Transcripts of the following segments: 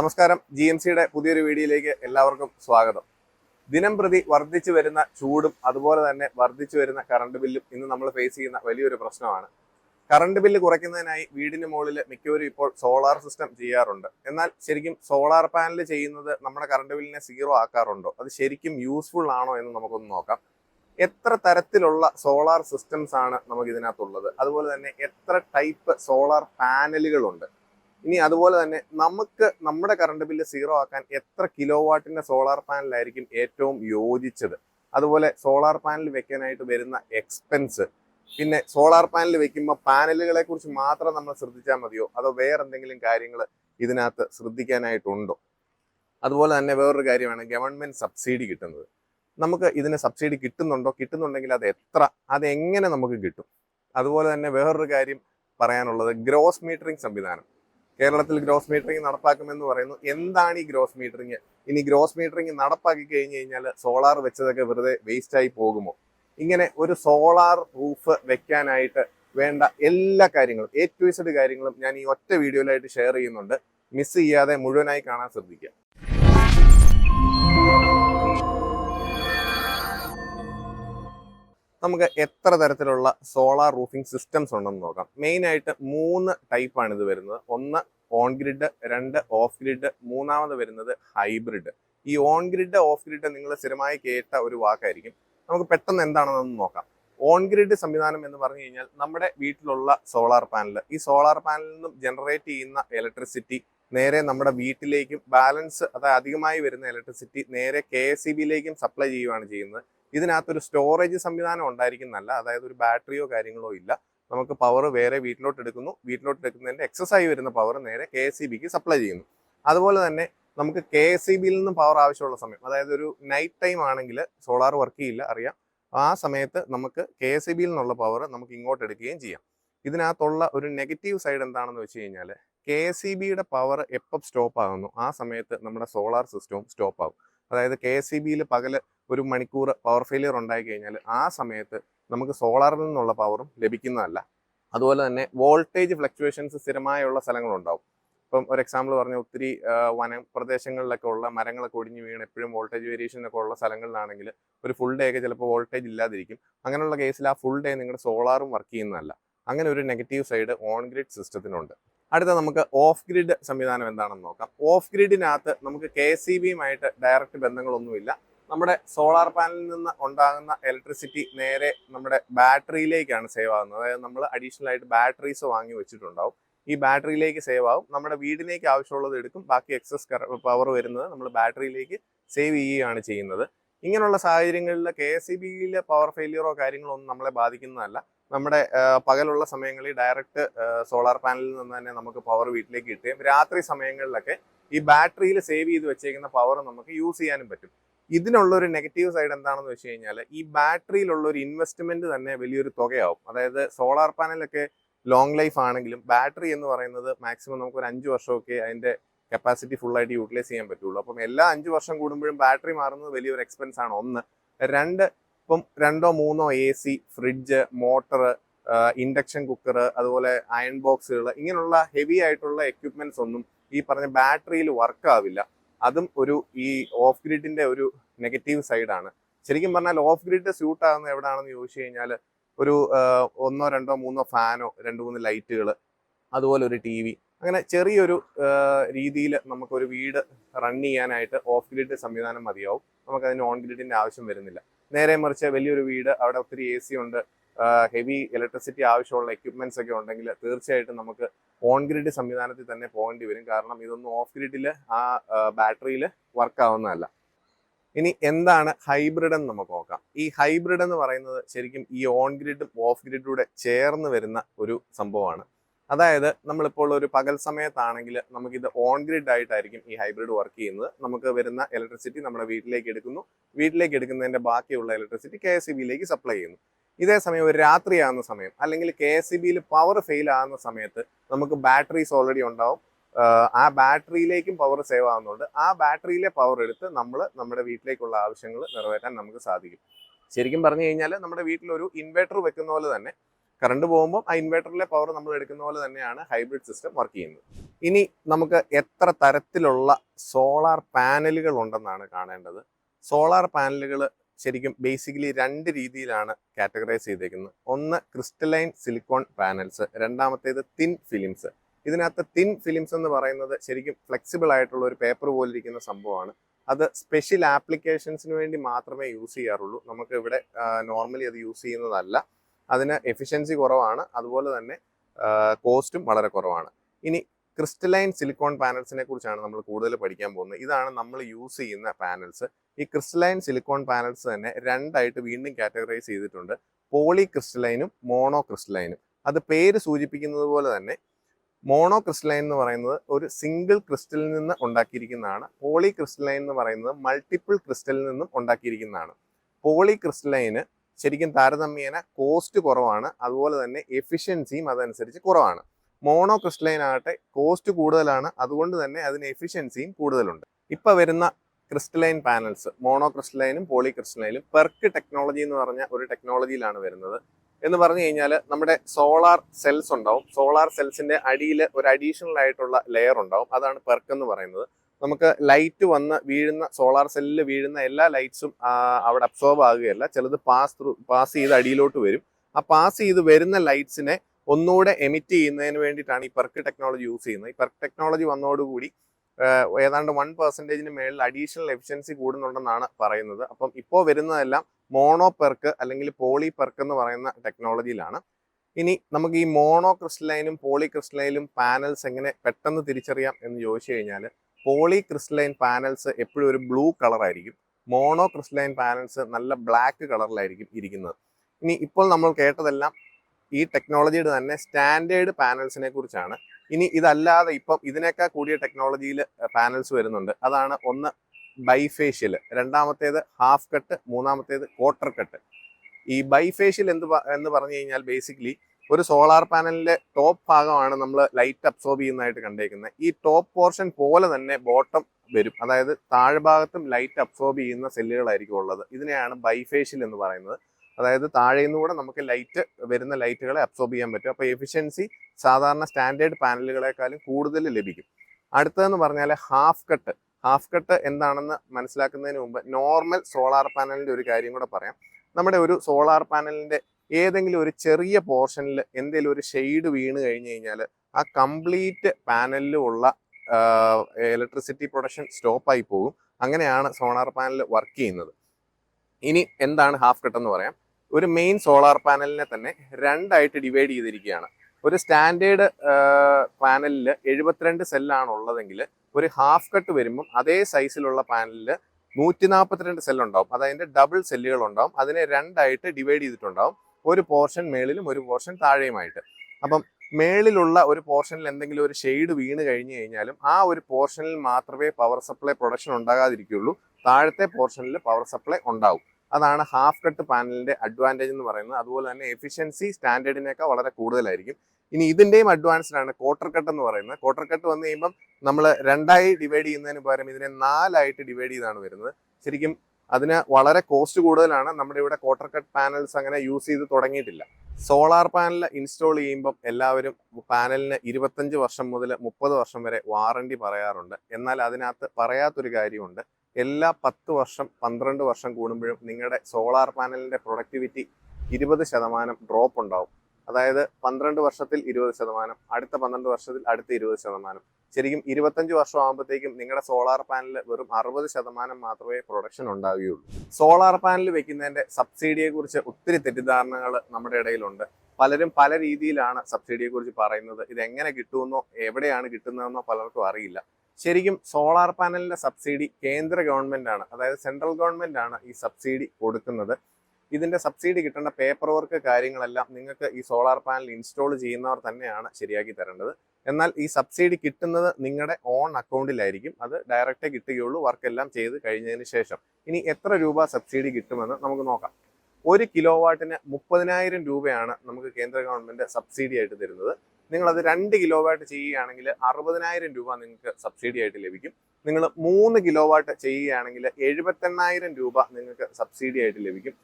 നമസ്കാരം. G M സിയുടെ പുതിയൊരു വീഡിയോയിലേക്ക് എല്ലാവർക്കും സ്വാഗതം. ദിനം പ്രതി വർദ്ധിച്ചു വരുന്ന ചൂടും അതുപോലെ തന്നെ വർദ്ധിച്ചു വരുന്ന കറണ്ട് ബില്ലും ഇന്ന് നമ്മൾ ഫേസ് ചെയ്യുന്ന വലിയൊരു പ്രശ്നമാണ്. കറണ്ട് ബില്ല് കുറയ്ക്കുന്നതിനായി വീടിന് മുകളിൽ മിക്കവരും ഇപ്പോൾ സോളാർ സിസ്റ്റം ചെയ്യാറുണ്ട്. എന്നാൽ ശരിക്കും സോളാർ പാനൽ ചെയ്യുന്നത് നമ്മുടെ കറണ്ട് ബില്ലിനെ സീറോ ആക്കാറുണ്ടോ? അത് ശരിക്കും യൂസ്ഫുൾ ആണോ എന്ന് നമുക്കൊന്ന് നോക്കാം. എത്ര തരത്തിലുള്ള സോളാർ സിസ്റ്റംസ് ആണ് നമുക്ക് ഇതിനകത്തുള്ളത്? അതുപോലെ തന്നെ എത്ര ടൈപ്പ് സോളാർ പാനലുകളുണ്ട് ഇനി അതുപോലെ തന്നെ നമുക്ക് നമ്മുടെ കറണ്ട് ബില്ല് സീറോ ആക്കാൻ എത്ര കിലോ വാട്ടിന്റെ സോളാർ പാനലായിരിക്കും ഏറ്റവും യോജിച്ചത്? അതുപോലെ സോളാർ പാനൽ വെക്കാനായിട്ട് വരുന്ന എക്സ്പെൻസ് പിന്നെ സോളാർ പാനൽ വെക്കുമ്പോൾ പാനലുകളെ കുറിച്ച് മാത്രം നമ്മൾ ശ്രദ്ധിച്ചാൽ മതിയോ? അതോ വേറെ എന്തെങ്കിലും കാര്യങ്ങൾ ഇതിനകത്ത് ശ്രദ്ധിക്കാനായിട്ടുണ്ടോ? അതുപോലെ തന്നെ വേറൊരു കാര്യമാണ് ഗവൺമെന്റ് സബ്സിഡി കിട്ടുന്നത്. നമുക്ക് ഇതിന് സബ്സിഡി കിട്ടുന്നുണ്ടോ? കിട്ടുന്നുണ്ടെങ്കിൽ അത് എത്ര? അത് എങ്ങനെ നമുക്ക് കിട്ടും? അതുപോലെ തന്നെ വേറൊരു കാര്യം പറയാനുള്ളത് ഗ്രോസ് മീറ്ററിംഗ് സംവിധാനം. കേരളത്തിൽ ഗ്രോസ് മീറ്ററിംഗ് നടപ്പാക്കുമെന്ന് പറയുന്നു. എന്താണ് ഈ ഗ്രോസ് മീറ്ററിംഗ് ഇനി ഗ്രോസ് മീറ്ററിംഗ് നടപ്പാക്കി കഴിഞ്ഞു കഴിഞ്ഞാൽ സോളാർ വെച്ചതൊക്കെ വെറുതെ വേസ്റ്റ് ആയി പോകുമോ? ഇങ്ങനെ ഒരു സോളാർ റൂഫ് വെക്കാനായിട്ട് വേണ്ട എല്ലാ കാര്യങ്ങളും എ ടു ഇസഡ് കാര്യങ്ങളും ഞാൻ ഈ ഒറ്റ വീഡിയോയിലായിട്ട് ഷെയർ ചെയ്യുന്നുണ്ട്. മിസ് ചെയ്യാതെ മുഴുവനായി കാണാൻ ശ്രദ്ധിക്കുക. നമുക്ക് എത്ര തരത്തിലുള്ള സോളാർ റൂഫിംഗ് സിസ്റ്റംസ് ഉണ്ടെന്ന് നോക്കാം. മെയിൻ ആയിട്ട് മൂന്ന് ടൈപ്പാണ് ഇത് വരുന്നത്. ഒന്ന് ഓൺ ഗ്രിഡ് രണ്ട് ഓഫ് ഗ്രിഡ് മൂന്നാമത് വരുന്നത് ഹൈബ്രിഡ് ഈ ഓൺ ഗ്രിഡ് ഓഫ് ഗ്രിഡ് നിങ്ങൾ സ്ഥിരമായി കേട്ട ഒരു വാക്കായിരിക്കും. നമുക്ക് പെട്ടെന്ന് എന്താണെന്നൊന്ന് നോക്കാം. ഓൺ ഗ്രിഡ് സംവിധാനം എന്ന് പറഞ്ഞു കഴിഞ്ഞാൽ നമ്മുടെ വീട്ടിലുള്ള സോളാർ പാനൽ ഈ സോളാർ പാനലിൽ നിന്നും ജനറേറ്റ് ചെയ്യുന്ന ഇലക്ട്രിസിറ്റി നേരെ നമ്മുടെ വീട്ടിലേക്കും ബാലൻസ് അതായത് അധികമായി വരുന്ന ഇലക്ട്രിസിറ്റി നേരെ കെ എസ് സി ബിയിലേക്കും സപ്ലൈ ചെയ്യുകയാണ് ചെയ്യുന്നത്. ഇതിനകത്തൊരു സ്റ്റോറേജ് സംവിധാനം ഉണ്ടായിരിക്കുന്നല്ല അതായത് ഒരു ബാറ്ററിയോ കാര്യങ്ങളോ ഇല്ല. നമുക്ക് പവർ വേറെ വീട്ടിലോട്ട് എടുക്കുന്നു. വീട്ടിലോട്ട് എടുക്കുന്നതിന്റെ എക്സസ് ആയി വരുന്ന പവർ നേരെ കെ എസ് ബിക്ക് സപ്ലൈ ചെയ്യുന്നു. അതുപോലെ തന്നെ നമുക്ക് കെ എസ് സി ബിയിൽ നിന്നും പവർ ആവശ്യമുള്ള സമയം അതായത് ഒരു നൈറ്റ് ടൈം ആണെങ്കിൽ സോളാർ വർക്ക് ചെയ്യില്ല അറിയാം. ആ സമയത്ത് നമുക്ക് കെ എസ് സി ബിയിൽ നിന്നുള്ള പവർ നമുക്ക് ഇങ്ങോട്ട് എടുക്കുകയും ചെയ്യാം. ഇതിനകത്തുള്ള ഒരു നെഗറ്റീവ് സൈഡ് എന്താണെന്ന് വെച്ച് കഴിഞ്ഞാൽ കെ എസ് സി ബിയുടെ പവർ എപ്പം സ്റ്റോപ്പ് ആകുന്നു? ആ സമയത്ത് നമ്മുടെ സോളാർ സിസ്റ്റവും സ്റ്റോപ്പ് ആകും. അതായത് കെ എസ് സി ബിയിൽ പകൽ ഒരു മണിക്കൂർ പവർ ഫെയിലിയർ ഉണ്ടായി കഴിഞ്ഞാൽ ആ സമയത്ത് നമുക്ക് സോളാറിൽ നിന്നുള്ള പവറും ലഭിക്കുന്നതല്ല. അതുപോലെ തന്നെ വോൾട്ടേജ് ഫ്ലക്ച്വേഷൻസ് സ്ഥിരമായുള്ള സ്ഥലങ്ങളുണ്ടാവും. ഇപ്പം ഒരു എക്സാമ്പിൾ പറഞ്ഞ ഒത്തിരി വന പ്രദേശങ്ങളിലൊക്കെ ഉള്ള മരങ്ങളൊക്കെ ഒടിഞ്ഞു വീണ് എപ്പോഴും വോൾട്ടേജ് വേരിയേഷൻ ഒക്കെ ഉള്ള സ്ഥലങ്ങളിലാണെങ്കിൽ ഒരു ഫുൾ ഡേ ഒക്കെ ചിലപ്പോൾ വോൾട്ടേജ് ഇല്ലാതിരിക്കും. അങ്ങനെയുള്ള കേസിൽ ആ ഫുൾ ഡേ നിങ്ങളുടെ സോളാറും വർക്ക് ചെയ്യുന്നതല്ല. അങ്ങനെ ഒരു നെഗറ്റീവ് സൈഡ് ഓൺ ഗ്രിഡ് സിസ്റ്റത്തിനുണ്ട് അടുത്ത നമുക്ക് ഓഫ് ഗ്രിഡ് സംവിധാനം എന്താണെന്ന് നോക്കാം. ഓഫ് ഗ്രിഡിനകത്ത് നമുക്ക് കെ സി ബിയുമായിട്ട് ഡയറക്റ്റ് ബന്ധങ്ങളൊന്നുമില്ല. നമ്മുടെ സോളാർ പാനലിൽ നിന്ന് ഉണ്ടാകുന്ന ഇലക്ട്രിസിറ്റി നേരെ നമ്മുടെ ബാറ്ററിയിലേക്കാണ് സേവ് ആകുന്നത് അതായത് നമ്മൾ അഡീഷണൽ ആയിട്ട് ബാറ്ററീസ് വാങ്ങി വെച്ചിട്ടുണ്ടാവും. ഈ ബാറ്ററിയിലേക്ക് സേവ് ആവും. നമ്മുടെ വീടിലേക്ക് ആവശ്യമുള്ളത് എടുക്കും. ബാക്കി എക്സസ് പവർ വരുന്നത് നമ്മൾ ബാറ്ററിയിലേക്ക് സേവ് ചെയ്യുകയാണ് ചെയ്യുന്നത്. ഇങ്ങനെയുള്ള സാഹചര്യങ്ങളിൽ കെ എസ് സി ബിയിലെ പവർ ഫെയിലിയറോ കാര്യങ്ങളോ ഒന്നും നമ്മളെ ബാധിക്കുന്നതല്ല. നമ്മുടെ പകലുള്ള സമയങ്ങളിൽ ഡയറക്റ്റ് സോളാർ പാനലിൽ നിന്ന് തന്നെ നമുക്ക് പവർ വീട്ടിലേക്ക് കിട്ടുകയും രാത്രി സമയങ്ങളിലൊക്കെ ഈ ബാറ്ററിയിൽ സേവ് ചെയ്ത് വെച്ചേക്കുന്ന പവർ നമുക്ക് യൂസ് ചെയ്യാനും പറ്റും. ഇതിനുള്ള ഒരു നെഗറ്റീവ് സൈഡ് എന്താണെന്ന് വെച്ച് കഴിഞ്ഞാൽ ഈ ബാറ്ററിയിലുള്ള ഒരു ഇൻവെസ്റ്റ്മെന്റ് തന്നെ വലിയൊരു തുകയാവും. അതായത് സോളാർ പാനലൊക്കെ ലോങ് ലൈഫ് ആണെങ്കിലും ബാറ്ററി എന്ന് പറയുന്നത് മാക്സിമം നമുക്ക് ഒരു അഞ്ച് വർഷമൊക്കെ അതിന്റെ കപ്പാസിറ്റി ഫുൾ ആയിട്ട് യൂട്ടിലൈസ് ചെയ്യാൻ പറ്റുള്ളൂ. അപ്പം എല്ലാ അഞ്ച് വർഷം കൂടുമ്പോഴും ബാറ്ററി മാറുന്നത് വലിയൊരു എക്സ്പെൻസ് ആണ്. ഒന്ന്. രണ്ട് ഇപ്പം രണ്ടോ മൂന്നോ A C fridge motor induction cooker അതുപോലെ അയൺ ബോക്സുകൾ ഇങ്ങനെയുള്ള ഹെവി ആയിട്ടുള്ള എക്യുപ്മെന്റ്സ് ഒന്നും ഈ പറഞ്ഞ ബാറ്ററിയിൽ വർക്ക് ആവില്ല. അതും ഒരു ഈ ഓഫ് ഗ്രിഡിന്റെ ഒരു നെഗറ്റീവ് സൈഡാണ് ശരിക്കും പറഞ്ഞാൽ ഓഫ് ഗ്രിഡ് സ്യൂട്ട് ആകുന്ന എവിടെയാണെന്ന് ചോദിച്ചു കഴിഞ്ഞാൽ ഒരു ഒന്നോ രണ്ടോ മൂന്നോ ഫാനോ രണ്ട് മൂന്ന് ലൈറ്റുകൾ അതുപോലെ ഒരു ടി വി അങ്ങനെ ചെറിയൊരു രീതിയിൽ നമുക്കൊരു വീട് റൺ ചെയ്യാനായിട്ട് ഓഫ് ഗ്രിഡ് സംവിധാനം മതിയാവും. നമുക്കതിന് ഓൺ ഗ്രിഡിന്റെ ആവശ്യം വരുന്നില്ല. നേരെ മറിച്ച് വലിയൊരു വീട് അവിടെ ഒത്തിരി എ സി ഉണ്ട് ഹെവി ഇലക്ട്രിസിറ്റി ആവശ്യമുള്ള എക്യുപ്മെന്റ്സ് ഒക്കെ ഉണ്ടെങ്കിൽ തീർച്ചയായിട്ടും നമുക്ക് ഓൺ ഗ്രിഡ് സംവിധാനത്തിൽ തന്നെ പോകേണ്ടി വരും. കാരണം ഇതൊന്നും ഓഫ് ഗ്രിഡിൽ ആ ബാറ്ററിയിൽ വർക്ക് ആവുന്നതല്ല. ഇനി എന്താണ് ഹൈബ്രിഡ് എന്ന് നമുക്ക് നോക്കാം. ഈ ഹൈബ്രിഡ് എന്ന് പറയുന്നത് ശരിക്കും ഈ ഓൺ ഗ്രിഡും ഓഫ് ഗ്രിഡിലൂടെ ചേർന്ന് വരുന്ന ഒരു സംഭവമാണ്. അതായത് നമ്മളിപ്പോൾ ഒരു പകൽ സമയത്താണെങ്കിൽ നമുക്കിത് ഓൺ ഗ്രിഡ് ആയിട്ടായിരിക്കും ഈ ഹൈബ്രിഡ് വർക്ക് ചെയ്യുന്നത്. നമുക്ക് വരുന്ന ഇലക്ട്രിസിറ്റി നമ്മുടെ വീട്ടിലേക്ക് എടുക്കുന്നു. വീട്ടിലേക്ക് എടുക്കുന്നതിന്റെ ബാക്കിയുള്ള ഇലക്ട്രിസിറ്റി കെ എസ് ബിയിലേക്ക് സപ്ലൈ ചെയ്യുന്നു. ഇതേ സമയം ഒരു രാത്രിയാകുന്ന സമയം അല്ലെങ്കിൽ കെ എസ് ബിയിൽ പവർ ഫെയിൽ ആകുന്ന സമയത്ത് നമുക്ക് ബാറ്ററീസ് ഓൾറെഡി ഉണ്ടാവും. ആ ബാറ്ററിയിലേക്കും പവർ സേവ് ആവുന്നുണ്ട്. ആ ബാറ്ററിയിലെ പവർ എടുത്ത് നമ്മൾ നമ്മുടെ വീട്ടിലേക്കുള്ള ആവശ്യങ്ങൾ നിറവേറ്റാൻ നമുക്ക് സാധിക്കും. ശരിക്കും പറഞ്ഞു കഴിഞ്ഞാൽ നമ്മുടെ വീട്ടിലൊരു ഇൻവെർട്ടർ വെക്കുന്ന പോലെ തന്നെ കറണ്ട് പോകുമ്പോൾ ആ ഇൻവെർട്ടറിലെ പവർ നമ്മൾ എടുക്കുന്ന പോലെ തന്നെയാണ് ഹൈബ്രിഡ് സിസ്റ്റം വർക്ക് ചെയ്യുന്നത്. ഇനി നമുക്ക് എത്ര തരത്തിലുള്ള സോളാർ പാനലുകൾ ഉണ്ടെന്നാണ് കാണേണ്ടത്. സോളാർ പാനലുകൾ ശരിക്കും ബേസിക്കലി രണ്ട് രീതിയിലാണ് കാറ്റഗറൈസ് ചെയ്തേക്കുന്നത്. ഒന്ന് ക്രിസ്റ്റലൈൻ സിലിക്കോൺ പാനൽസ് രണ്ടാമത്തേത് തിൻ ഫിലിംസ് ഇതിനകത്ത് തിൻ ഫിലിംസ് എന്ന് പറയുന്നത് ശരിക്കും ഫ്ലെക്സിബിൾ ആയിട്ടുള്ള ഒരു പേപ്പർ പോലിരിക്കുന്ന സംഭവമാണ്. അത് സ്പെഷ്യൽ ആപ്ലിക്കേഷൻസിന് വേണ്ടി മാത്രമേ യൂസ് ചെയ്യാറുള്ളൂ. നമുക്ക് ഇവിടെ നോർമലി അത് യൂസ് ചെയ്യുന്നതല്ല. അതിന് എഫിഷ്യൻസി കുറവാണ്. അതുപോലെ തന്നെ കോസ്റ്റും വളരെ കുറവാണ്. ഇനി ക്രിസ്റ്റലൈൻ സിലിക്കോൺ പാനൽസിനെ കുറിച്ചാണ് നമ്മൾ കൂടുതൽ പഠിക്കാൻ പോകുന്നത്. ഇതാണ് നമ്മൾ യൂസ് ചെയ്യുന്ന പാനൽസ് ഈ ക്രിസ്റ്റലൈൻ സിലിക്കോൺ പാനൽസ് തന്നെ രണ്ടായിട്ട് വീണ്ടും കാറ്റഗറൈസ് ചെയ്തിട്ടുണ്ട്. പോളി ക്രിസ്റ്റലൈനും മോണോ ക്രിസ്റ്റലൈനും അത് പേര് സൂചിപ്പിക്കുന്നത് പോലെ തന്നെ മോണോ ക്രിസ്റ്റലൈൻ എന്ന് പറയുന്നത് ഒരു സിംഗിൾ ക്രിസ്റ്റലിൽ നിന്ന് ഉണ്ടാക്കിയിരിക്കുന്നതാണ്. പോളി ക്രിസ്റ്റലൈൻ എന്ന് പറയുന്നത് മൾട്ടിപ്പിൾ ക്രിസ്റ്റലിൽ നിന്നും ഉണ്ടാക്കിയിരിക്കുന്നതാണ്. പോളി ക്രിസ്റ്റലൈന് ശരിക്കും താരതമ്യേന കോസ്റ്റ് കുറവാണ്. അതുപോലെ തന്നെ എഫിഷ്യൻസിയും അതനുസരിച്ച് കുറവാണ്. മോണോ ക്രിസ്റ്റലൈൻ ആകട്ടെ കോസ്റ്റ് കൂടുതലാണ്. അതുകൊണ്ട് തന്നെ അതിന് എഫിഷ്യൻസിയും കൂടുതലുണ്ട്. ഇപ്പൊ വരുന്ന ക്രിസ്റ്റലൈൻ പാനൽസ് മോണോ ക്രിസ്റ്റലൈനും പോളി ക്രിസ്റ്റലൈനും പെർക്ക് ടെക്നോളജി എന്ന് പറഞ്ഞ ഒരു ടെക്നോളജിയിലാണ് വരുന്നത്. എന്ന് പറഞ്ഞു കഴിഞ്ഞാൽ നമ്മുടെ സോളാർ സെൽസ് ഉണ്ടാവും. സോളാർ സെൽസിന്റെ അടിയിൽ ഒരു അഡീഷണൽ ആയിട്ടുള്ള ലെയർ ഉണ്ടാവും. അതാണ് പെർക്ക് എന്ന് പറയുന്നത്. നമുക്ക് ലൈറ്റ് വന്ന് വീഴുന്ന സോളാർ സെല്ലിൽ വീഴുന്ന എല്ലാ ലൈറ്റ്സും അവിടെ അബ്സോർബ് ആകുകയല്ല. ചിലത് പാസ് ത്രൂ പാസ് ചെയ്ത് അടിയിലോട്ട് വരും. ആ പാസ് ചെയ്ത് വരുന്ന ലൈറ്റ്സിനെ ഒന്നുകൂടെ എമിറ്റ് ചെയ്യുന്നതിന് വേണ്ടിയിട്ടാണ് ഈ പെർക്ക് ടെക്നോളജി യൂസ് ചെയ്യുന്നത്. ഈ പെർക്ക് ടെക്നോളജി വന്നതോടുകൂടി ഏതാണ്ട് വൺ പെർസെന്റേജിന് മേളിൽ അഡീഷണൽ എഫിഷ്യൻസി കൂടുന്നുണ്ടെന്നാണ് പറയുന്നത്. അപ്പം ഇപ്പോൾ വരുന്നതെല്ലാം മോണോ പെർക്ക് അല്ലെങ്കിൽ പോളി പെർക്ക് എന്ന് പറയുന്ന ടെക്നോളജിയിലാണ് ഇനി നമുക്ക് ഈ മോണോ ക്രിസ്റ്റലൈനും പോളി ക്രിസ്റ്റലൈനും പാനൽസ് എങ്ങനെ പെട്ടെന്ന് തിരിച്ചറിയാം എന്ന് ചോദിച്ചു കഴിഞ്ഞാൽ പോളി ക്രിസ്റ്റലൈൻ പാനൽസ് എപ്പോഴും ഒരു ബ്ലൂ കളറായിരിക്കും. മോണോ ക്രിസ്റ്റലൈൻ പാനൽസ് നല്ല ബ്ലാക്ക് കളറിലായിരിക്കും ഇരിക്കുന്നത്. ഇനി ഇപ്പോൾ നമ്മൾ കേട്ടതെല്ലാം ഈ ടെക്നോളജിയുടെ തന്നെ സ്റ്റാൻഡേർഡ് പാനൽസിനെ കുറിച്ചാണ്. ഇനി ഇതല്ലാതെ ഇപ്പം ഇതിനേക്കാൾ കൂടിയ ടെക്നോളജിയിൽ പാനൽസ് വരുന്നുണ്ട്. അതാണ് ഒന്ന് ബൈഫേഷ്യൽ രണ്ടാമത്തേത് ഹാഫ് കട്ട് മൂന്നാമത്തേത് ക്വാർട്ടർ കട്ട്. ഈ ബൈഫേഷ്യൽ എന്ത് എന്ന് പറഞ്ഞു കഴിഞ്ഞാൽ ബേസിക്കലി ഒരു സോളാർ പാനലിന്റെ ടോപ്പ് ഭാഗമാണ് നമ്മൾ ലൈറ്റ് അബ്സോർബ് ചെയ്യുന്നതായിട്ട് കണ്ടേക്കുന്നത്. ഈ ടോപ്പ് പോർഷൻ പോലെ തന്നെ ബോട്ടം വരും. അതായത് താഴ്ഭാഗത്തും ലൈറ്റ് അബ്സോർബ് ചെയ്യുന്ന സെല്ലുകളായിരിക്കും ഉള്ളത്. ഇതിനെയാണ് ബൈഫേഷ്യൽ എന്ന് പറയുന്നത്. അതായത് താഴെ നിന്നുകൂടെ നമുക്ക് ലൈറ്റ് വരുന്ന ലൈറ്റുകളെ അബ്സോർബ് ചെയ്യാൻ പറ്റും. അപ്പോൾ എഫിഷ്യൻസി സാധാരണ സ്റ്റാൻഡേർഡ് പാനലുകളെക്കാളും കൂടുതൽ ലഭിക്കും. അടുത്തതെന്ന് പറഞ്ഞാൽ ഹാഫ് കട്ട്. ഹാഫ് കട്ട് എന്താണെന്ന് മനസ്സിലാക്കുന്നതിന് മുമ്പ് നോർമൽ സോളാർ പാനലിന്റെ ഒരു കാര്യം കൂടെ പറയാം. നമ്മുടെ ഒരു സോളാർ പാനലിന്റെ ഏതെങ്കിലും ഒരു ചെറിയ പോർഷനിൽ എന്തെങ്കിലും ഒരു ഷെയ്ഡ് വീണ് കഴിഞ്ഞ് കഴിഞ്ഞാൽ ആ കംപ്ലീറ്റ് പാനലിലുള്ള ഇലക്ട്രിസിറ്റി പ്രൊഡക്ഷൻ സ്റ്റോപ്പായി പോകും. അങ്ങനെയാണ് സോളാർ പാനൽ വർക്ക് ചെയ്യുന്നത്. ഇനി എന്താണ് ഹാഫ് കട്ട് എന്ന് പറയാം. ഒരു മെയിൻ സോളാർ പാനലിനെ തന്നെ രണ്ടായിട്ട് ഡിവൈഡ് ചെയ്തിരിക്കുകയാണ്. ഒരു സ്റ്റാൻഡേർഡ് പാനലിൽ എഴുപത്തിരണ്ട് സെല്ലാണ് ഉള്ളതെങ്കിൽ ഒരു ഹാഫ് കട്ട് വരുമ്പം അതേ സൈസിലുള്ള പാനലിൽ നൂറ്റി നാൽപ്പത്തിരണ്ട് സെല്ലുണ്ടാവും അതായത് ഡബിൾ സെല്ലുകൾ ഉണ്ടാവും അതിനെ രണ്ടായിട്ട് ഡിവൈഡ് ചെയ്തിട്ടുണ്ടാവും. ഒരു പോർഷൻ മേളിലും ഒരു പോർഷൻ താഴെയുമായിട്ട്. അപ്പം മേളിലുള്ള ഒരു പോർഷനിൽ എന്തെങ്കിലും ഒരു ഷെയ്ഡ് വീണ് കഴിഞ്ഞു കഴിഞ്ഞാലും ആ ഒരു പോർഷനിൽ മാത്രമേ പവർ സപ്ലൈ പ്രൊഡക്ഷൻ ഉണ്ടാകാതിരിക്കുള്ളൂ താഴത്തെ പോർഷനിൽ പവർ സപ്ലൈ ഉണ്ടാവും. അതാണ് ഹാഫ് കട്ട് പാനലിന്റെ അഡ്വാന്റേജ് എന്ന് പറയുന്നത്. അതുപോലെ തന്നെ എഫിഷ്യൻസി സ്റ്റാൻഡേർഡിനേക്കാൾ വളരെ കൂടുതലായിരിക്കും. ഇനി ഇതിന്റെയും അഡ്വാൻസ്ഡ് ആണ് ക്വാർട്ടർ കട്ട് എന്ന് പറയുന്നത്. ക്വാർട്ടർ കട്ട് വന്നു കഴിയുമ്പം നമ്മൾ രണ്ടായി ഡിവൈഡ് ചെയ്യുന്നതിന് പകരം ഇതിനെ നാലായിട്ട് ഡിവൈഡ് ചെയ്താണ് വരുന്നത്. ശരിക്കും അതിന് വളരെ കോസ്റ്റ് കൂടുതലാണ്. നമ്മുടെ ഇവിടെ ക്വാർട്ടർ കട്ട് പാനൽസ് അങ്ങനെ യൂസ് ചെയ്ത് തുടങ്ങിയിട്ടില്ല. സോളാർ പാനൽ ഇൻസ്റ്റാൾ ചെയ്യുമ്പം എല്ലാവരും പാനലിന് ഇരുപത്തഞ്ച് വർഷം മുതൽ മുപ്പത് വർഷം വരെ വാറണ്ടി പറയാറുണ്ട്. എന്നാൽ അതിനകത്ത് പറയാത്തൊരു കാര്യമുണ്ട്. എല്ലാ പത്ത് വർഷം പന്ത്രണ്ട് വർഷം കൂടുമ്പോഴും നിങ്ങളുടെ സോളാർ പാനലിന്റെ പ്രൊഡക്ടിവിറ്റി ഇരുപത് ശതമാനം ഡ്രോപ്പ് ഉണ്ടാവും. അതായത് പന്ത്രണ്ട് വർഷത്തിൽ ഇരുപത് ശതമാനം അടുത്ത പന്ത്രണ്ട് വർഷത്തിൽ അടുത്ത ഇരുപത് ശതമാനം. ശരിക്കും ഇരുപത്തഞ്ച് വർഷം ആകുമ്പോഴത്തേക്കും നിങ്ങളുടെ സോളാർ പാനലിൽ വെറും അറുപത് ശതമാനം മാത്രമേ പ്രൊഡക്ഷൻ ഉണ്ടാവുകയുള്ളൂ. സോളാർ പാനൽ വെക്കുന്നതിന്റെ സബ്സിഡിയെക്കുറിച്ച് ഒത്തിരി തെറ്റിദ്ധാരണകൾ നമ്മുടെ ഇടയിലുണ്ട്. പലരും പല രീതിയിലാണ് സബ്സിഡിയെക്കുറിച്ച് പറയുന്നത്. ഇത് എങ്ങനെ കിട്ടുമെന്നോ എവിടെയാണ് കിട്ടുന്നതെന്നോ പലർക്കും അറിയില്ല. ശരിക്കും സോളാർ പാനലിന്റെ സബ്സിഡി കേന്ദ്ര ഗവൺമെന്റ് ആണ് അതായത് സെൻട്രൽ ഗവൺമെന്റ് ആണ് ഈ സബ്സിഡി കൊടുക്കുന്നത്. ഇതിന്റെ സബ്സിഡി കിട്ടേണ്ട പേപ്പർ വർക്ക് കാര്യങ്ങളെല്ലാം നിങ്ങൾക്ക് ഈ സോളാർ പാനൽ ഇൻസ്റ്റാൾ ചെയ്യുന്നവർ തന്നെയാണ് ശരിയാക്കി തരേണ്ടത്. എന്നാൽ ഈ സബ്സിഡി കിട്ടുന്നത് നിങ്ങളുടെ ഓൺ അക്കൗണ്ടിലായിരിക്കും അത് ഡയറക്റ്റ് കിട്ടുകയുള്ളൂ. വർക്ക് എല്ലാം ചെയ്ത് കഴിഞ്ഞതിന് ശേഷം. ഇനി എത്ര രൂപ സബ്സിഡി കിട്ടുമെന്ന് നമുക്ക് നോക്കാം. ഒരു കിലോ വാട്ടിന് മുപ്പതിനായിരം രൂപയാണ് നമുക്ക് കേന്ദ്ര ഗവൺമെന്റ് സബ്സിഡി ആയിട്ട് തരുന്നത്. നിങ്ങൾ അത് രണ്ട് കിലോ വാട്ട് ചെയ്യുകയാണെങ്കിൽ അറുപതിനായിരം രൂപ നിങ്ങൾക്ക് സബ്സിഡി ആയിട്ട് ലഭിക്കും. നിങ്ങൾ മൂന്ന് കിലോ വാട്ട് ചെയ്യുകയാണെങ്കിൽ എഴുപത്തെണ്ണായിരം രൂപ നിങ്ങൾക്ക് സബ്സിഡി ആയിട്ട് ലഭിക്കും.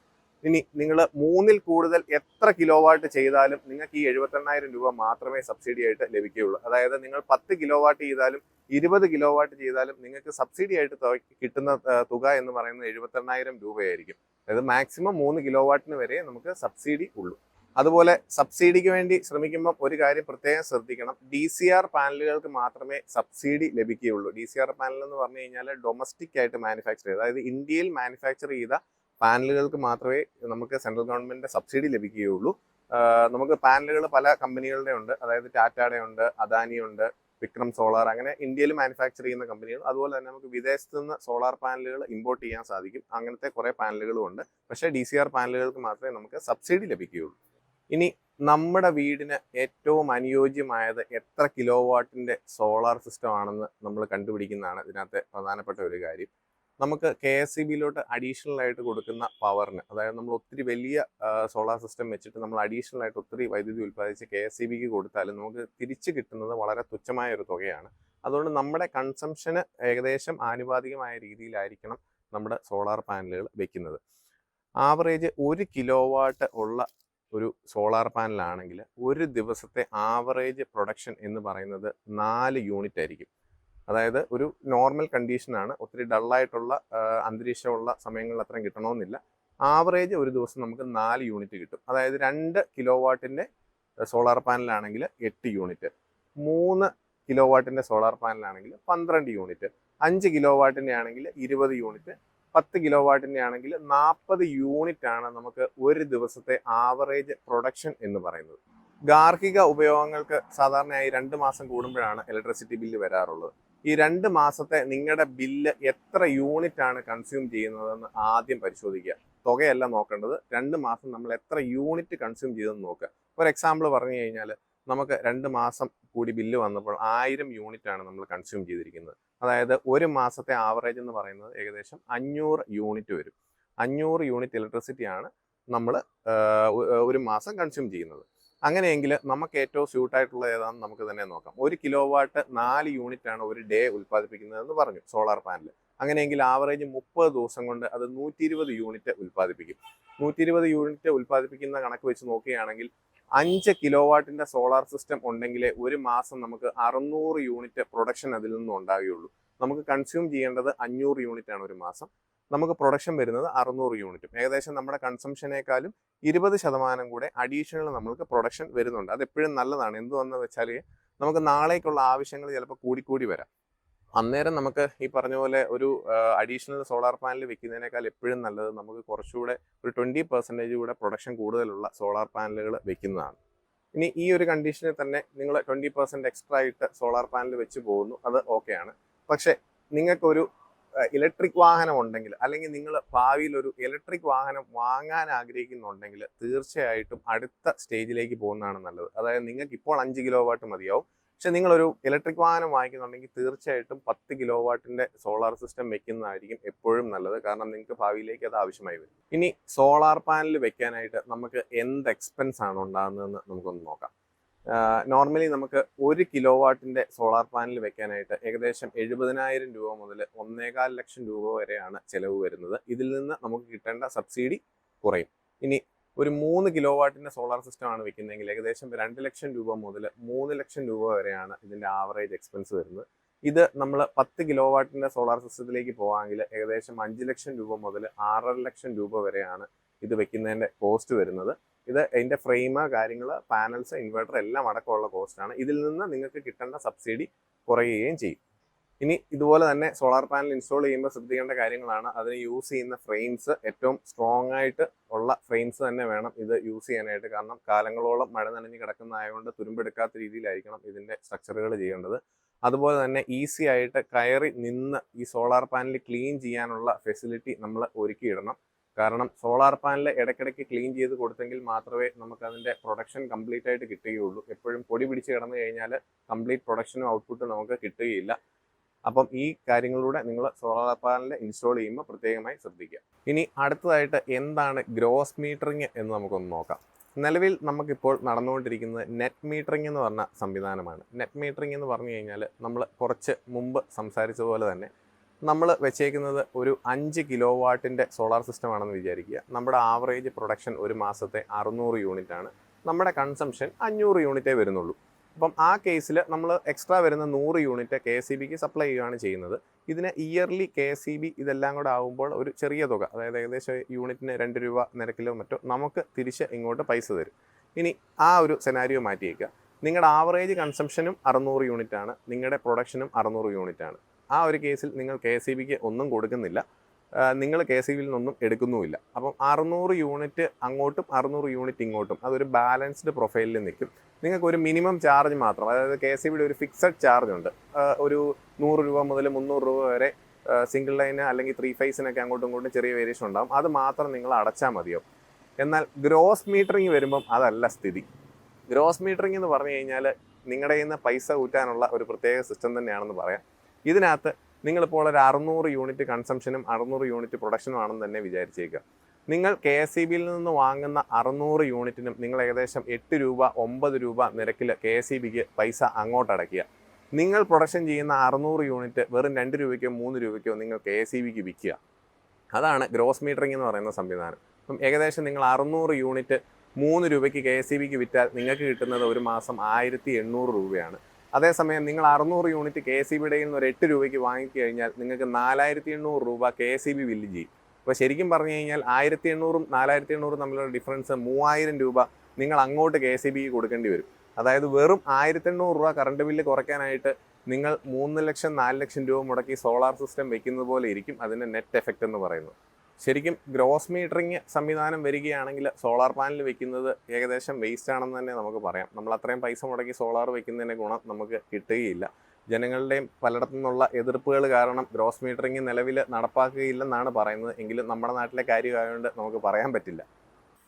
ഇനി നിങ്ങൾ മൂന്നിൽ കൂടുതൽ എത്ര കിലോ വാട്ട് ചെയ്താലും നിങ്ങൾക്ക് ഈ എഴുപത്തെണ്ണായിരം രൂപ മാത്രമേ സബ്സിഡി ആയിട്ട് ലഭിക്കുകയുള്ളൂ. അതായത് നിങ്ങൾ പത്ത് കിലോ വാട്ട് ചെയ്താലും ഇരുപത് കിലോ വാട്ട് ചെയ്താലും നിങ്ങൾക്ക് സബ്സിഡി ആയിട്ട് കിട്ടുന്ന തുക എന്ന് പറയുന്നത് എഴുപത്തെണ്ണായിരം രൂപയായിരിക്കും. അതായത് മാക്സിമം മൂന്ന് കിലോ വാട്ടിന് വരെ നമുക്ക് സബ്സിഡി ഉള്ളൂ. അതുപോലെ സബ്സിഡിക്ക് വേണ്ടി ശ്രമിക്കുമ്പോൾ ഒരു കാര്യം പ്രത്യേകം ശ്രദ്ധിക്കണം. ഡി സി ആർ പാനലുകൾക്ക് മാത്രമേ സബ്സിഡി ലഭിക്കുകയുള്ളൂ. ഡി സി ആർ പാനൽ എന്ന് പറഞ്ഞു കഴിഞ്ഞാൽ ഡൊമസ്റ്റിക് ആയിട്ട് മാനുഫാക്ചർ ചെയ്ത അതായത് ഇന്ത്യയിൽ മാനുഫാക്ചർ ചെയ്ത പാനലുകൾക്ക് മാത്രമേ നമുക്ക് സെൻട്രൽ ഗവൺമെന്റിന്റെ സബ്സിഡി ലഭിക്കുകയുള്ളൂ. നമുക്ക് പാനലുകൾ പല കമ്പനികളുടെ ഉണ്ട്. അതായത് ടാറ്റയുടെ ഉണ്ട് അദാനി ഉണ്ട് വിക്രം സോളാർ അങ്ങനെ ഇന്ത്യയിൽ മാനുഫാക്ചർ ചെയ്യുന്ന കമ്പനികൾ. അതുപോലെ തന്നെ നമുക്ക് വിദേശത്ത് നിന്ന് സോളാർ പാനലുകൾ ഇമ്പോർട്ട് ചെയ്യാൻ സാധിക്കും. അങ്ങനത്തെ കുറേ പാനലുകളും ഉണ്ട്. പക്ഷേ ഡി സി ആർ പാനലുകൾക്ക് മാത്രമേ നമുക്ക് സബ്സിഡി ലഭിക്കുകയുള്ളൂ. ഇനി നമ്മുടെ വീടിന് ഏറ്റവും അനുയോജ്യമായത് എത്ര കിലോ വാട്ടിന്റെ സോളാർ സിസ്റ്റം ആണെന്ന് നമ്മൾ കണ്ടുപിടിക്കുന്നതാണ് ഇതിനകത്തെ പ്രധാനപ്പെട്ട ഒരു കാര്യം. നമുക്ക് കെ എസ് സി ബിയിലോട്ട് അഡീഷണൽ ആയിട്ട് കൊടുക്കുന്ന പവറിന് അതായത് നമ്മൾ ഒത്തിരി വലിയ സോളാർ സിസ്റ്റം വെച്ചിട്ട് നമ്മൾ അഡീഷണൽ ആയിട്ട് ഒത്തിരി വൈദ്യുതി ഉൽപ്പാദിച്ച് കെ എസ് സി ബിക്ക് കൊടുത്താലും നമുക്ക് തിരിച്ച് കിട്ടുന്നത് വളരെ തുച്ഛമായ ഒരു തുകയാണ്. അതുകൊണ്ട് നമ്മുടെ കൺസംഷന് ഏകദേശം ആനുപാതികമായ രീതിയിലായിരിക്കണം നമ്മുടെ സോളാർ പാനലുകൾ വെക്കുന്നത്. ആവറേജ് ഒരു കിലോ വാട്ട് ഉള്ള ഒരു സോളാർ പാനലാണെങ്കിൽ ഒരു ദിവസത്തെ ആവറേജ് പ്രൊഡക്ഷൻ എന്ന് പറയുന്നത് നാല് യൂണിറ്റ് ആയിരിക്കും അതായത് ഒരു നോർമൽ കണ്ടീഷനാണ് ഒത്തിരി ഡള്ളായിട്ടുള്ള അന്തരീക്ഷമുള്ള സമയങ്ങളിൽ അത്രയും കിട്ടണമെന്നില്ല. ആവറേജ് ഒരു ദിവസം നമുക്ക് നാല് യൂണിറ്റ് കിട്ടും. അതായത് രണ്ട് കിലോ വാട്ടിന്റെ സോളാർ പാനലാണെങ്കിൽ എട്ട് യൂണിറ്റ് മൂന്ന് കിലോ വാട്ടിന്റെ സോളാർ പാനലാണെങ്കിൽ പന്ത്രണ്ട് യൂണിറ്റ് അഞ്ച് കിലോ വാട്ടിന്റെ ആണെങ്കിൽ ഇരുപത് യൂണിറ്റ് പത്ത് കിലോ വാട്ടിന്റെ ആണെങ്കിൽ നാൽപ്പത് യൂണിറ്റ് ആണ് നമുക്ക് ഒരു ദിവസത്തെ ആവറേജ് പ്രൊഡക്ഷൻ എന്ന് പറയുന്നത്. ഗാർഹിക ഉപയോഗങ്ങൾക്ക് സാധാരണയായി രണ്ട് മാസം കൂടുമ്പോഴാണ് ഇലക്ട്രിസിറ്റി ബില്ല് വരാറുള്ളത്. ഈ രണ്ട് മാസത്തെ നിങ്ങളുടെ ബില്ല് എത്ര യൂണിറ്റ് ആണ് കൺസ്യൂം ചെയ്യുന്നതെന്ന് ആദ്യം പരിശോധിക്കുക. തുകയല്ല നോക്കേണ്ടത്. രണ്ട് മാസം നമ്മൾ എത്ര യൂണിറ്റ് കൺസ്യൂം ചെയ്തെന്ന് നോക്കുക. ഒരു എക്സാമ്പിൾ പറഞ്ഞു കഴിഞ്ഞാൽ നമുക്ക് രണ്ട് മാസം കൂടി ബില്ല് വന്നപ്പോൾ ആയിരം യൂണിറ്റ് ആണ് നമ്മൾ കൺസ്യൂം ചെയ്തിരിക്കുന്നത്. അതായത് ഒരു മാസത്തെ ആവറേജ് എന്ന് പറയുന്നത് ഏകദേശം അഞ്ഞൂറ് യൂണിറ്റ് വരും. അഞ്ഞൂറ് യൂണിറ്റ് ഇലക്ട്രിസിറ്റിയാണ് നമ്മൾ ഒരു മാസം കൺസ്യൂം ചെയ്യുന്നത്. അങ്ങനെയെങ്കിൽ നമുക്ക് ഏറ്റവും സ്യൂട്ടായിട്ടുള്ള ഏതാണെന്ന് നമുക്ക് തന്നെ നോക്കാം. ഒരു കിലോ വാട്ട് നാല് യൂണിറ്റ് ആണ് ഒരു ഡേ ഉൽപ്പാദിപ്പിക്കുന്നതെന്ന് പറഞ്ഞു സോളാർ പാനൽ അങ്ങനെയെങ്കിൽ ആവറേജ് മുപ്പത് ദിവസം കൊണ്ട് അത് നൂറ്റി ഇരുപത് യൂണിറ്റ് ഉൽപ്പാദിപ്പിക്കും. നൂറ്റി ഇരുപത് യൂണിറ്റ് ഉൽപ്പാദിപ്പിക്കുന്ന കണക്ക് വെച്ച് നോക്കുകയാണെങ്കിൽ അഞ്ച് കിലോ വാട്ടിന്റെ സോളാർ സിസ്റ്റം ഉണ്ടെങ്കിൽ ഒരു മാസം നമുക്ക് അറുന്നൂറ് യൂണിറ്റ് പ്രൊഡക്ഷൻ അതിൽ നിന്നും ഉണ്ടാകുകയുള്ളൂ നമുക്ക് കൺസ്യൂം ചെയ്യേണ്ടത് അഞ്ഞൂറ് യൂണിറ്റ് ആണ് ഒരു മാസം. നമുക്ക് പ്രൊഡക്ഷൻ വരുന്നത് അറുന്നൂറ് യൂണിറ്റും ഏകദേശം നമ്മുടെ കൺസംഷനേക്കാളും ഇരുപത് ശതമാനം കൂടെ അഡീഷണൽ നമ്മൾക്ക് പ്രൊഡക്ഷൻ വരുന്നുണ്ട്. അത് എപ്പോഴും നല്ലതാണ്. എന്തുവെന്ന് വെച്ചാൽ നമുക്ക് നാളേക്കുള്ള ആവശ്യങ്ങൾ ചിലപ്പോൾ കൂടിക്കൂടി വരാം. അന്നേരം നമുക്ക് ഈ പറഞ്ഞ പോലെ ഒരു അഡീഷണൽ സോളാർ പാനൽ വെക്കുന്നതിനേക്കാൾ എപ്പോഴും നല്ലത് നമുക്ക് കുറച്ചുകൂടെ ഒരു ട്വന്റി പെർസെന്റേജ് കൂടെ പ്രൊഡക്ഷൻ കൂടുതലുള്ള സോളാർ പാനലുകൾ വെക്കുന്നതാണ്. ഇനി ഈ ഒരു കണ്ടീഷനിൽ തന്നെ നിങ്ങൾ ട്വന്റി പെർസെന്റ് എക്സ്ട്രാ ആയിട്ട് സോളാർ പാനൽ വെച്ച് പോകുന്നു അത് ഓക്കെയാണ്. പക്ഷേ നിങ്ങൾക്കൊരു ഇലക്ട്രിക് വാഹനം ഉണ്ടെങ്കിൽ അല്ലെങ്കിൽ നിങ്ങൾ ഭാവിയിൽ ഒരു ഇലക്ട്രിക് വാഹനം വാങ്ങാൻ ആഗ്രഹിക്കുന്നുണ്ടെങ്കിൽ തീർച്ചയായിട്ടും അടുത്ത സ്റ്റേജിലേക്ക് പോകുന്നതാണ് നല്ലത്. അതായത് നിങ്ങൾക്ക് ഇപ്പോൾ അഞ്ച് കിലോ വാട്ട് മതിയാവും. പക്ഷെ നിങ്ങളൊരു ഇലക്ട്രിക് വാഹനം വാങ്ങിക്കുന്നുണ്ടെങ്കിൽ തീർച്ചയായിട്ടും പത്ത് കിലോ വാട്ടിന്റെ സോളാർ സിസ്റ്റം വെക്കുന്നതായിരിക്കും എപ്പോഴും നല്ലത്. കാരണം നിങ്ങൾക്ക് ഭാവിയിലേക്ക് അത് ആവശ്യമായി വരും. ഇനി സോളാർ പാനൽ വെക്കാനായിട്ട് നമുക്ക് എന്ത് എക്സ്പെൻസ് ആണ് ഉണ്ടാകുന്നതെന്ന് നമുക്കൊന്ന് നോക്കാം. നോർമലി നമുക്ക് ഒരു കിലോ വാട്ടിന്റെ സോളാർ പാനൽ വെക്കാനായിട്ട് ഏകദേശം എഴുപതിനായിരം രൂപ മുതൽ ഒന്നേകാൽ ലക്ഷം രൂപ വരെയാണ് ചിലവ് വരുന്നത്. ഇതിൽ നിന്ന് നമുക്ക് കിട്ടേണ്ട സബ്സിഡി കുറയും. ഇനി ഒരു മൂന്ന് കിലോ വാട്ടിന്റെ സോളാർ സിസ്റ്റം ആണ് വെക്കുന്നതെങ്കിൽ ഏകദേശം രണ്ട് ലക്ഷം രൂപ മുതൽ മൂന്ന് ലക്ഷം രൂപ വരെയാണ് ഇതിന്റെ ആവറേജ് എക്സ്പെൻസ് വരുന്നത്. ഇത് നമ്മൾ പത്ത് കിലോ വാട്ടിന്റെ സോളാർ സിസ്റ്റത്തിലേക്ക് പോകാമെങ്കിൽ ഏകദേശം അഞ്ച് ലക്ഷം രൂപ മുതൽ ആറര ലക്ഷം രൂപ വരെയാണ് ഇത് വെക്കുന്നതിന്റെ കോസ്റ്റ് വരുന്നത്. ഇത് അതിന്റെ ഫ്രെയിം കാര്യങ്ങൾ പാനൽസ് ഇൻവെർട്ടർ എല്ലാം അടക്കമുള്ള കോസ്റ്റാണ്. ഇതിൽ നിന്ന് നിങ്ങൾക്ക് കിട്ടേണ്ട സബ്സിഡി കുറയുകയും ചെയ്യും. ഇനി ഇതുപോലെ തന്നെ സോളാർ പാനൽ ഇൻസ്റ്റാൾ ചെയ്യുമ്പോൾ ശ്രദ്ധിക്കേണ്ട കാര്യങ്ങളാണ്. അതിന് യൂസ് ചെയ്യുന്ന ഫ്രെയിംസ് ഏറ്റവും സ്ട്രോങ് ആയിട്ട് ഉള്ള ഫ്രെയിംസ് തന്നെ വേണം ഇത് യൂസ് ചെയ്യാനായിട്ട്. കാരണം കാലങ്ങളോളം മഴ നനഞ്ഞ് കിടക്കുന്നതായതുകൊണ്ട് തുരുമ്പെടുക്കാത്ത രീതിയിലായിരിക്കണം ഇതിന്റെ സ്ട്രക്ചറുകൾ ചെയ്യേണ്ടത്. അതുപോലെ തന്നെ ഈസി ആയിട്ട് കയറി നിന്ന് ഈ സോളാർ പാനൽ ക്ലീൻ ചെയ്യാനുള്ള ഫെസിലിറ്റി നമ്മൾ ഒരുക്കിയിടണം കാരണം സോളാർ പാനൽ ഇടയ്ക്കിടയ്ക്ക് ക്ലീൻ ചെയ്ത് കൊടുത്തെങ്കിൽ മാത്രമേ നമുക്ക് അതിന്റെ പ്രൊഡക്ഷൻ കംപ്ലീറ്റ് ആയിട്ട് കിട്ടുകയുള്ളൂ. എപ്പോഴും പൊടി പിടിച്ച് കിടന്നു കഴിഞ്ഞാൽ കംപ്ലീറ്റ് പ്രൊഡക്ഷനും ഔട്ട്പുട്ടും നമുക്ക് കിട്ടുകയില്ല. അപ്പം ഈ കാര്യങ്ങളിലൂടെ നിങ്ങൾ സോളാർ പാനൽ ഇൻസ്റ്റാൾ ചെയ്യുമ്പോൾ പ്രത്യേകമായി ശ്രദ്ധിക്കുക. ഇനി അടുത്തതായിട്ട് എന്താണ് ഗ്രോസ് മീറ്ററിങ് എന്ന് നമുക്കൊന്ന് നോക്കാം. നിലവിൽ നമുക്കിപ്പോൾ നടന്നുകൊണ്ടിരിക്കുന്നത് നെറ്റ് മീറ്ററിംഗ് എന്ന് പറഞ്ഞ സംവിധാനമാണ്. നെറ്റ് മീറ്ററിംഗ് എന്ന് പറഞ്ഞു കഴിഞ്ഞാൽ നമ്മൾ കുറച്ച് മുമ്പ് സംസാരിച്ചതുപോലെ തന്നെ നമ്മൾ വെച്ചേക്കുന്നത് ഒരു അഞ്ച് കിലോ വാട്ടിന്റെ സോളാർ സിസ്റ്റം ആണെന്ന് വിചാരിക്കുക. നമ്മുടെ ആവറേജ് പ്രൊഡക്ഷൻ ഒരു മാസത്തെ അറുന്നൂറ് യൂണിറ്റ് ആണ് നമ്മുടെ കൺസംഷൻ അഞ്ഞൂറ് യൂണിറ്റേ വരുന്നുള്ളൂ. അപ്പം ആ കേസിൽ നമ്മൾ എക്സ്ട്രാ വരുന്ന നൂറ് യൂണിറ്റ് കെ എസ് ബിക്ക് സപ്ലൈ ചെയ്യുകയാണ് ചെയ്യുന്നത്. ഇതിന് ഇയർലി കെ എസ് ബി ഇതെല്ലാം കൂടെ ആകുമ്പോൾ ഒരു ചെറിയ തുക അതായത് ഏകദേശം യൂണിറ്റിന് രണ്ട് രൂപ നിരക്കിലോ മറ്റോ നമുക്ക് തിരിച്ച് ഇങ്ങോട്ട് പൈസ തരും. ഇനി ആ ഒരു സെനാരിയോ മാറ്റിയേക്കുക നിങ്ങളുടെ ആവറേജ് കൺസംഷനും അറുന്നൂറ് യൂണിറ്റ് ആണ്. നിങ്ങളുടെ പ്രൊഡക്ഷനും അറുന്നൂറ് യൂണിറ്റ് ആണ്. ആ ഒരു കേസിൽ നിങ്ങൾ കെ എസ് ബിക്ക് ഒന്നും കൊടുക്കുന്നില്ല. നിങ്ങൾ കെ സി ബിയിൽ നിന്നൊന്നും എടുക്കുന്നുമില്ല. അപ്പം അറുന്നൂറ് യൂണിറ്റ് അങ്ങോട്ടും അറുന്നൂറ് യൂണിറ്റ് ഇങ്ങോട്ടും അതൊരു ബാലൻസ്ഡ് പ്രൊഫൈലിൽ നിൽക്കും. നിങ്ങൾക്ക് ഒരു മിനിമം ചാർജ് മാത്രം അതായത് കെ സി ബിയുടെ ഒരു ഫിക്സഡ് ചാർജ് ഉണ്ട്. ഒരു നൂറ് രൂപ മുതൽ മുന്നൂറ് രൂപ വരെ സിംഗിൾ ലൈന് അല്ലെങ്കിൽ ത്രീ ഫൈസിനൊക്കെ അങ്ങോട്ടും ഇങ്ങോട്ടും ചെറിയ വേരിയേഷൻ ഉണ്ടാകും അത് മാത്രം നിങ്ങൾ അടച്ചാൽ മതിയോ എന്നാൽ ഗ്രോസ് മീറ്ററിങ് വരുമ്പം അതല്ല സ്ഥിതി. ഗ്രോസ് മീറ്ററിംഗ് എന്ന് പറഞ്ഞു കഴിഞ്ഞാൽ നിങ്ങളുടെ കയ്യിൽ നിന്ന് പൈസ ഊറ്റാനുള്ള ഒരു പ്രത്യേക സിസ്റ്റം തന്നെയാണെന്ന് പറയാം. ഇതിനകത്ത് നിങ്ങളിപ്പോൾ ഒരു അറുന്നൂറ് യൂണിറ്റ് കൺസംഷനും അറുന്നൂറ് യൂണിറ്റ് പ്രൊഡക്ഷനും ആണെന്ന് തന്നെ വിചാരിച്ചേക്കുക. നിങ്ങൾ കെ എസ് ഇ ബിയിൽ നിന്ന് വാങ്ങുന്ന അറുന്നൂറ് യൂണിറ്റിനും നിങ്ങൾ ഏകദേശം എട്ട് രൂപ ഒമ്പത് രൂപ നിരക്കിൽ കെ എസ് ഇ ബിക്ക് പൈസ അങ്ങോട്ട് അടയ്ക്കുക. നിങ്ങൾ പ്രൊഡക്ഷൻ ചെയ്യുന്ന അറുന്നൂറ് യൂണിറ്റ് വെറും രണ്ട് രൂപയ്ക്കോ മൂന്ന് രൂപയ്ക്കോ നിങ്ങൾ കെ എസ് ഇ ബിക്ക് വിൽക്കുക. അതാണ് ഗ്രോസ് മീറ്ററിംഗ് എന്ന് പറയുന്ന സംവിധാനം. അപ്പം ഏകദേശം നിങ്ങൾ അറുന്നൂറ് യൂണിറ്റ് മൂന്ന് രൂപയ്ക്ക് കെ എസ് ഇ ബിക്ക് വിറ്റാൽ നിങ്ങൾക്ക് കിട്ടുന്നത് ഒരു മാസം ആയിരത്തി എണ്ണൂറ് രൂപയാണ്. അതേസമയം നിങ്ങൾ അറുന്നൂറ് യൂണിറ്റ് കെ ഇ ബിയുടെ നിന്ന് ഒരു എട്ട് രൂപയ്ക്ക് വാങ്ങിച്ചു കഴിഞ്ഞാൽ നിങ്ങൾക്ക് നാലായിരത്തി എണ്ണൂറ് രൂപ കെ ഇ ബി ബില്ല് ചെയ്യും. അപ്പോൾ ശരിക്കും പറഞ്ഞു കഴിഞ്ഞാൽ ആയിരത്തി എണ്ണൂറും നാലായിരത്തി എണ്ണൂറും തമ്മിലുള്ള ഡിഫറൻസ് മൂവായിരം രൂപ നിങ്ങൾ അങ്ങോട്ട് കെ ഇ ബിക്ക് കൊടുക്കേണ്ടി വരും. അതായത് വെറും ആയിരത്തി എണ്ണൂറ് രൂപ കറണ്ട് ബില്ല് കുറയ്ക്കാനായിട്ട് നിങ്ങൾ മൂന്ന് ലക്ഷം നാല് ലക്ഷം രൂപ മുടക്കി സോളാർ സിസ്റ്റം വെക്കുന്നത് പോലെ ഇരിക്കും അതിന്റെ നെറ്റ് എഫക്റ്റ് എന്ന് പറയുന്നത്. ശരിക്കും ഗ്രോസ് മീറ്ററിങ് സംവിധാനം വരികയാണെങ്കിൽ സോളാർ പാനൽ വെക്കുന്നത് ഏകദേശം വേസ്റ്റ് ആണെന്ന് തന്നെ നമുക്ക് പറയാം. നമ്മൾ അത്രയും പൈസ മുടക്കി സോളാർ വെക്കുന്നതിന്റെ ഗുണം നമുക്ക് കിട്ടുകയില്ല. ജനങ്ങളുടെയും പലയിടത്തു നിന്നുള്ള എതിർപ്പുകൾ കാരണം ഗ്രോസ് മീറ്ററിങ് നിലവിൽ നടപ്പാക്കുകയില്ലെന്നാണ് പറയുന്നത്. എങ്കിലും നമ്മുടെ നാട്ടിലെ കാര്യമായതുകൊണ്ട് നമുക്ക് പറയാൻ പറ്റില്ല.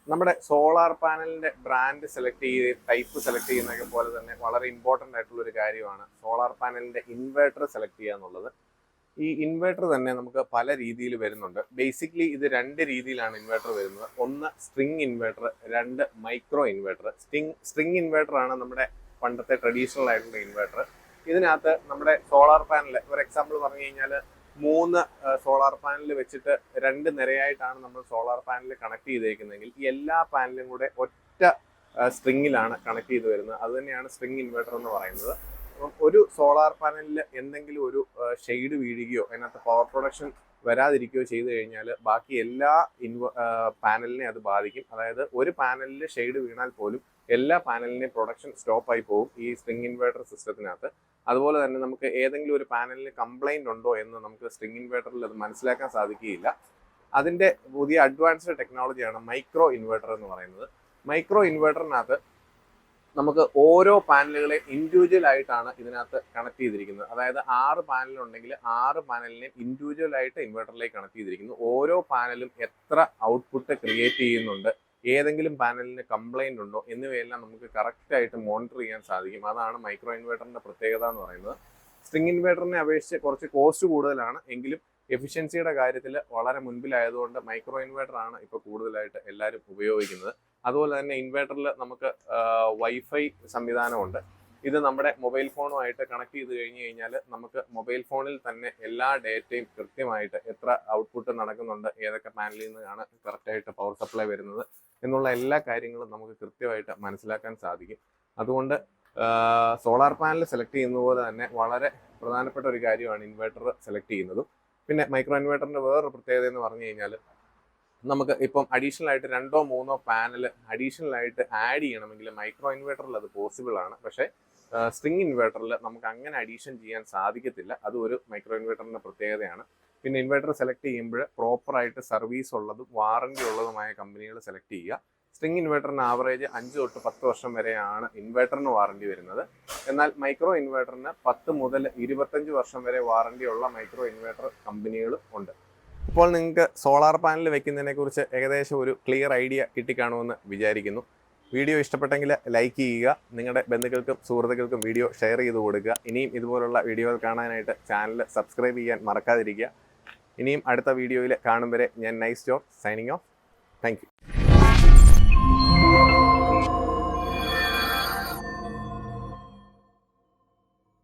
നമ്മുടെ സോളാർ പാനലിന്റെ ബ്രാൻഡ് സെലക്ട് ചെയ്ത് ടൈപ്പ് സെലക്ട് ചെയ്യുന്നതൊക്കെ പോലെ തന്നെ വളരെ ഇമ്പോർട്ടന്റ് ആയിട്ടുള്ള ഒരു കാര്യമാണ് സോളാർ പാനലിന്റെ ഇൻവേർട്ടർ സെലക്ട് ചെയ്യുക എന്നുള്ളത്. ഈ ഇൻവെർട്ടർ തന്നെ നമുക്ക് പല രീതിയിൽ വരുന്നുണ്ട്. ബേസിക്കലി ഇത് രണ്ട് രീതിയിലാണ് ഇൻവെർട്ടർ വരുന്നത്. ഒന്ന് സ്ട്രിങ് ഇൻവെർട്ടർ രണ്ട് micro inverter string string inverter ആണ് നമ്മുടെ പണ്ടത്തെ ട്രഡീഷണൽ ആയിട്ടുള്ള ഇൻവെർട്ടർ ഇതിനകത്ത് നമ്മുടെ സോളാർ പാനൽ ഒരു എക്സാമ്പിൾ പറഞ്ഞു കഴിഞ്ഞാൽ മൂന്ന് സോളാർ പാനൽ വെച്ചിട്ട് രണ്ട് നിരയായിട്ടാണ് നമ്മൾ സോളാർ പാനൽ കണക്ട് ചെയ്തേക്കുന്നതെങ്കിൽ എല്ലാ പാനലും കൂടെ ഒറ്റ സ്ട്രിങ്ങിലാണ് കണക്ട് ചെയ്ത് വരുന്നത്. അത് തന്നെയാണ് സ്ട്രിങ് ഇൻവെർട്ടർ എന്ന് പറയുന്നത്. ഒരു സോളാർ പാനലിൽ എന്തെങ്കിലും ഒരു ഷെയ്ഡ് വീഴുകയോ അതിനകത്ത് പവർ പ്രൊഡക്ഷൻ വരാതിരിക്കുകയോ ചെയ്തു കഴിഞ്ഞാൽ ബാക്കി എല്ലാ ഇൻവ പാനലിനെ അത് ബാധിക്കും. അതായത് ഒരു പാനലിൽ ഷെയ്ഡ് വീണാൽ പോലും എല്ലാ പാനലിനെയും പ്രൊഡക്ഷൻ സ്റ്റോപ്പായി പോകും ഈ സ്ട്രിങ് ഇൻവേർട്ടർ സിസ്റ്റത്തിനകത്ത് അതുപോലെ തന്നെ നമുക്ക് ഏതെങ്കിലും ഒരു പാനലിന് കംപ്ലൈന്റ് ഉണ്ടോ എന്ന് നമുക്ക് സ്ട്രിങ് ഇൻവേർട്ടറിൽ അത് മനസ്സിലാക്കാൻ സാധിക്കുകയില്ല. അതിന്റെ പുതിയ അഡ്വാൻസ്ഡ് ടെക്നോളജിയാണ് മൈക്രോ ഇൻവേർട്ടർ എന്ന് പറയുന്നത്. മൈക്രോ ഇൻവെർട്ടറിനകത്ത് നമുക്ക് ഓരോ പാനലുകളെ ഇൻഡിവിജ്വൽ ആയിട്ടാണ് ഇതിനകത്ത് കണക്ട് ചെയ്തിരിക്കുന്നത്. അതായത് ആറ് പാനലുണ്ടെങ്കിൽ ആറ് പാനലിനെ ഇൻഡിവിജ്വൽ ആയിട്ട് ഇൻവെർട്ടറിലേക്ക് കണക്ട് ചെയ്തിരിക്കുന്നു. ഓരോ പാനലും എത്ര ഔട്ട്പുട്ട് ക്രിയേറ്റ് ചെയ്യുന്നുണ്ട് ഏതെങ്കിലും പാനലിന് കംപ്ലൈന്റ് ഉണ്ടോ എന്നിവയെല്ലാം നമുക്ക് കറക്റ്റായിട്ട് മോണിറ്റർ ചെയ്യാൻ സാധിക്കും. അതാണ് മൈക്രോ ഇൻവേർട്ടറിന്റെ പ്രത്യേകത എന്ന് പറയുന്നത്. സ്ട്രിങ് ഇൻവേർട്ടറിനെ അപേക്ഷിച്ച് കുറച്ച് കോസ്റ്റ് കൂടുതലാണ്. എങ്കിലും എഫിഷ്യൻസിയുടെ കാര്യത്തിൽ വളരെ മുൻപിലായതുകൊണ്ട് മൈക്രോ ഇൻവേർട്ടറാണ് ഇപ്പോൾ കൂടുതലായിട്ട് എല്ലാവരും ഉപയോഗിക്കുന്നത്. അതുപോലെ തന്നെ ഇൻവേർട്ടറിൽ നമുക്ക് വൈഫൈ സംവിധാനമുണ്ട്. ഇത് നമ്മുടെ മൊബൈൽ ഫോണുമായിട്ട് കണക്ട് ചെയ്ത് കഴിഞ്ഞ് കഴിഞ്ഞാൽ നമുക്ക് മൊബൈൽ ഫോണിൽ തന്നെ എല്ലാ ഡേറ്റയും കൃത്യമായിട്ട് എത്ര ഔട്ട്പുട്ട് നടക്കുന്നുണ്ട് ഏതൊക്കെ പാനലിൽ നിന്നാണ് കറക്റ്റായിട്ട് പവർ സപ്ലൈ വരുന്നത് എന്നുള്ള എല്ലാ കാര്യങ്ങളും നമുക്ക് കൃത്യമായിട്ട് മനസ്സിലാക്കാൻ സാധിക്കും. അതുകൊണ്ട് സോളാർ പാനൽ സെലക്ട് ചെയ്യുന്ന പോലെ തന്നെ വളരെ പ്രധാനപ്പെട്ട ഒരു കാര്യമാണ് ഇൻവെർട്ടർ സെലക്ട് ചെയ്യുന്നതും. പിന്നെ മൈക്രോ ഇൻവെർട്ടറിന്റെ വേറൊരു പ്രത്യേകത എന്ന് പറഞ്ഞു കഴിഞ്ഞാൽ നമുക്ക് ഇപ്പം അഡീഷണൽ ആയിട്ട് രണ്ടോ മൂന്നോ പാനൽ അഡീഷണൽ ആയിട്ട് ആഡ് ചെയ്യണമെങ്കിൽ മൈക്രോ ഇൻവേർട്ടറിൽ അത് പോസിബിൾ ആണ്. പക്ഷേ സ്ട്രിങ് ഇൻവേർട്ടറിൽ നമുക്ക് അങ്ങനെ അഡീഷൻ ചെയ്യാൻ സാധിക്കത്തില്ല. അത് ഒരു മൈക്രോ ഇൻവേർട്ടറിന്റെ പ്രത്യേകതയാണ്. പിന്നെ ഇൻവേർട്ടർ സെലക്ട് ചെയ്യുമ്പോൾ പ്രോപ്പറായിട്ട് സർവീസ് ഉള്ളതും വാറണ്ടി ഉള്ളതുമായ കമ്പനികൾ സെലക്ട് ചെയ്യുക. സ്ട്രിങ് ഇൻവേർട്ടറിന് ആവറേജ് അഞ്ച് തൊട്ട് പത്ത് വർഷം വരെയാണ് ഇൻവേർട്ടറിന് വാറണ്ടി വരുന്നത്. എന്നാൽ മൈക്രോ ഇൻവേർട്ടറിന് പത്ത് മുതൽ ഇരുപത്തഞ്ച് വർഷം വരെ വാറണ്ടി ഉള്ള മൈക്രോ ഇൻവേർട്ടർ കമ്പനികളും ഉണ്ട്. ഇപ്പോൾ നിങ്ങൾക്ക് സോളാർ പാനൽ വെക്കുന്നതിനെക്കുറിച്ച് ഏകദേശം ഒരു ക്ലിയർ ഐഡിയ കിട്ടിക്കാണുമെന്ന് വിചാരിക്കുന്നു. വീഡിയോ ഇഷ്ടപ്പെട്ടെങ്കിൽ ലൈക്ക് ചെയ്യുക നിങ്ങളുടെ ബന്ധുക്കൾക്കും സുഹൃത്തുക്കൾക്കും വീഡിയോ ഷെയർ ചെയ്ത് കൊടുക്കുക. ഇനിയും ഇതുപോലുള്ള വീഡിയോകൾ കാണാനായിട്ട് ചാനൽ സബ്സ്ക്രൈബ് ചെയ്യാൻ മറക്കാതിരിക്കുക. ഇനിയും അടുത്ത വീഡിയോയിൽ കാണും വരെ ഞാൻ nice job signing off. Thank